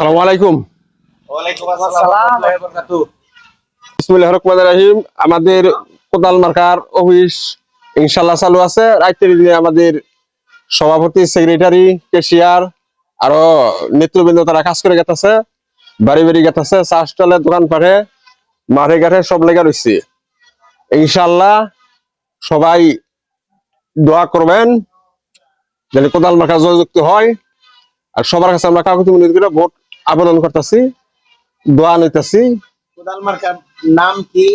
আসসালামু আলাইকুম। ওয়ালাইকুম আসসালাম। বিসমিল্লাহির রহমানির রহিম। আমাদের কোদাল মার্কার অফিস ইনশাল্লাহ চালু আছে। রাত্রির দিনে আমাদের সভাপতি সেক্রেটারি কেশিয়ার আরও নেতৃবৃন্দ তারা কাজ করে গেতেছে। বাড়ি বাড়ি গেতেছে। চা স্টলে দোকান পাঠে মাঠে ঘাটে সব লেগে রয়েছে ইনশাল্লাহ সবাই দোয়া করবেন যেন কোদাল মার্কা জয়যুক্ত হয়। আর সবার কাছে আমরা কাগজ মিনিট করে ভোট আবেদন করতেছি দোয়া নিতেছি নাম কি?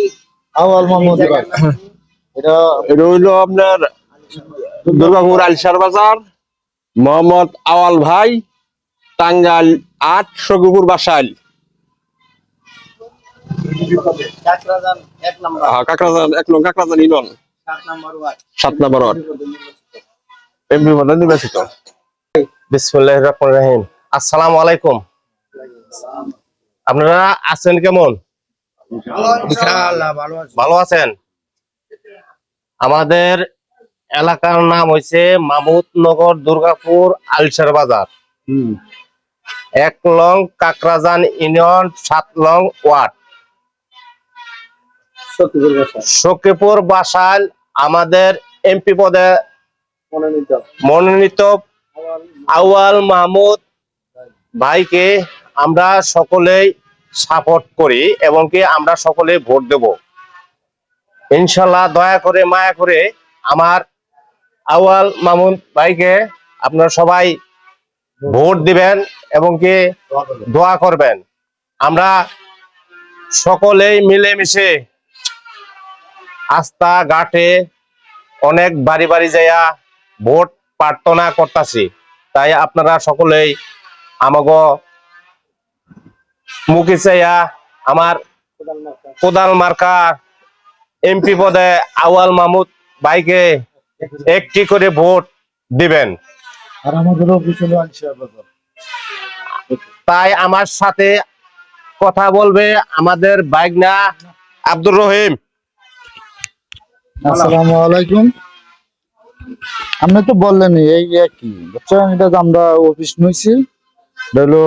আওয়াল মোহাম্মদ এটা এটা হইল আপনার দুর্গাপুর আলসার বাজার মোহাম্মদ আওয়াল ভাই টাঙ্গাইল আট সগুপুর বাসাইল। কাকরাজান এক নম্বর। কাকরাজান এক নং কাকরাজান ইনন সাত নম্বর ওয়ার্ড। সাত নম্বর এমপি পদে নির্বাচিত। বিসমুল্লাহ রহমান রহিম। আসসালামু আলাইকুম। আপনারা আছেন কেমন? ভালো আছেন? আমাদের এলাকার নাম হয়েছে মামুদনগর দুর্গাপুর আলসার বাজার। এক লং কাকরাজান ইউনিয়ন সাত লং ওয়ার্ড। সখীপুর বাসাল আমাদের এমপি পদে মনোনীত। মনোনীত আউয়াল মাহমুদ ভাইকে আমরা সকলেই সাপোর্ট করি এবং কি আমরা সকলে ভোট দেব। ইনশাল্লাহ দয়া করে, মায়া করে আমার আউয়াল মামুন ভাইকে আপনারা সবাই ভোট দিবেন এবং কি দোয়া করবেন। আমরা সকলেই মিলেমিশে আস্থা ঘাটে অনেক বাড়ি বাড়ি যাইয়া ভোট প্রার্থনা করতেছি। তাই আপনারা সকলেই আমাগো মুখে চাইয়া আমার কোদাল মার্কা এমপি পদে আওয়াল মাহমুদ ভাইকে একটি করে ভোট দিবেন। তাই আমার সাথে কথা বলবে আমাদের বাইকনা আব্দুর রহিম। আসসালামু আলাইকুম। আপনি তো বললেন এই একই। বুঝছেন? এটা আমরা অফিস হলো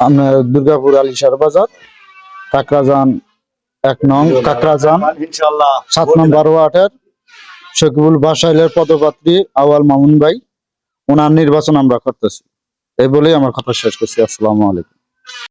আপনার দুর্গাপুর আলিশার বাজার কাকরাজান এক নং কাকরাজান ইনশাআল্লাহ সাত নম্বর ওয়ার্ডের শকিবুল বাসাইলের পদপাত্রী আওয়াল মামুন ভাই ওনার নির্বাচন আমরা করতেছি। এই বলেই আমার কথা শেষ করছি। আসসালামু আলাইকুম।